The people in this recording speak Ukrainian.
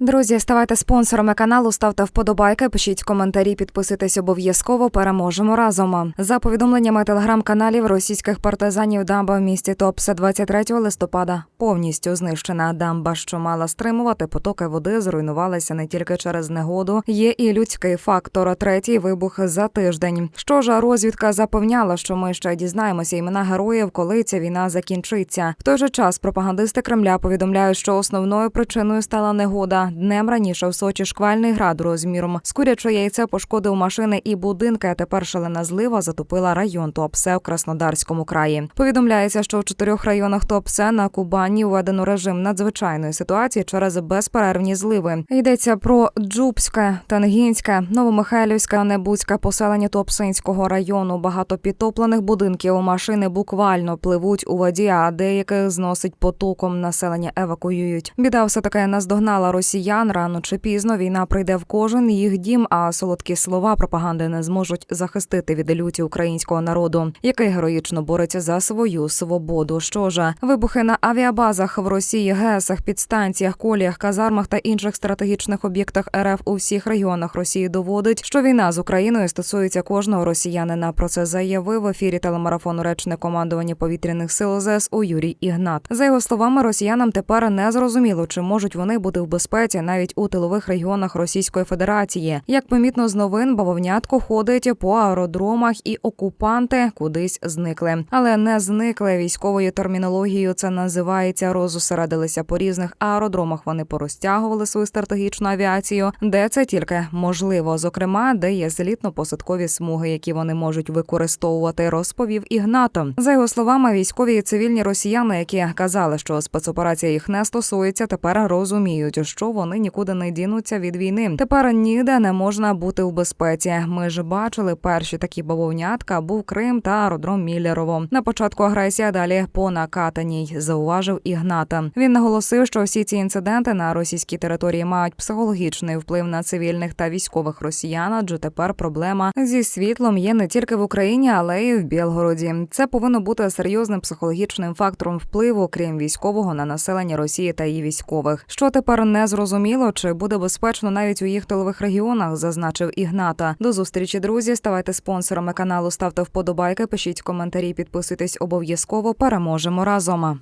Друзі, ставайте спонсорами каналу, ставте вподобайки, пишіть коментарі, підписуйтесь обов'язково. Переможемо разом. За повідомленнями телеграм-каналів російських партизанів дамба в місті Топсе 23 листопада повністю знищена. Дамба, що мала стримувати потоки води, зруйнувалася не тільки через негоду. Є і людський фактор. Третій вибух за тиждень. Що ж, розвідка запевняла, що ми ще дізнаємося імена героїв, коли ця війна закінчиться. В той же час пропагандисти Кремля повідомляють, що основною причиною стала негода. Днем раніше в Сочі шквальний град розміром з курячого яйця пошкодив машини і будинки. А тепер шалена злива затопила район Туапсе в Краснодарському краї. Повідомляється, що в чотирьох районах Туапсе на Кубані введено режим надзвичайної ситуації через безперервні зливи. Йдеться про Джубське, Тангінське, Новомихайлівське, Небудське поселення Туапсинського району. Багато підтоплених будинків машини буквально пливуть у воді, а деяких зносить потоком. Населення евакуюють. Біда все таки наздогнала росіян. Рано чи пізно війна прийде в кожен їх дім. А солодкі слова пропаганди не зможуть захистити від люті українського народу, який героїчно бореться за свою свободу. Що ж, вибухи на авіабазах в Росії, ГЕСах, підстанціях, коліях, казармах та інших стратегічних об'єктах РФ у всіх регіонах Росії доводить, що війна з Україною стосується кожного росіянина. Про це заявив в ефірі телемарафону речник командування повітряних сил ЗСУ Юрій Ігнат. За його словами, росіянам тепер не зрозуміло, чи можуть вони бути в безпеці навіть у тилових регіонах Російської Федерації. Як помітно з новин, бавовнятко ходить по аеродромах, і окупанти кудись зникли, але не зникли військовою термінологією. Це називається розосередилися по різних аеродромах. Вони порозтягували свою стратегічну авіацію, де це тільки можливо, зокрема, де є злітно-посадкові смуги, які вони можуть використовувати, розповів Ігнато. За його словами, військові і цивільні росіяни, які казали, що спецоперація їх не стосується, тепер розуміють, що вони нікуди не дінуться від війни. Тепер ніде не можна бути в безпеці. Ми ж бачили перші такі бавовнятка. Був Крим та аеродром Міллерово. На початку агресія далі по накатаній, зауважив Ігната. Він наголосив, що всі ці інциденти на російській території мають психологічний вплив на цивільних та військових росіян. Адже тепер проблема зі світлом є не тільки в Україні, але й в Білгороді. Це повинно бути серйозним психологічним фактором впливу, крім військового, на населення Росії та її військових. Що тепер не зрозуміло, чи буде безпечно навіть у їх тилових регіонах, зазначив Ігната. До зустрічі, друзі. Ставайте спонсорами каналу, ставте вподобайки, пишіть коментарі, підписуйтесь обов'язково. Переможемо разом.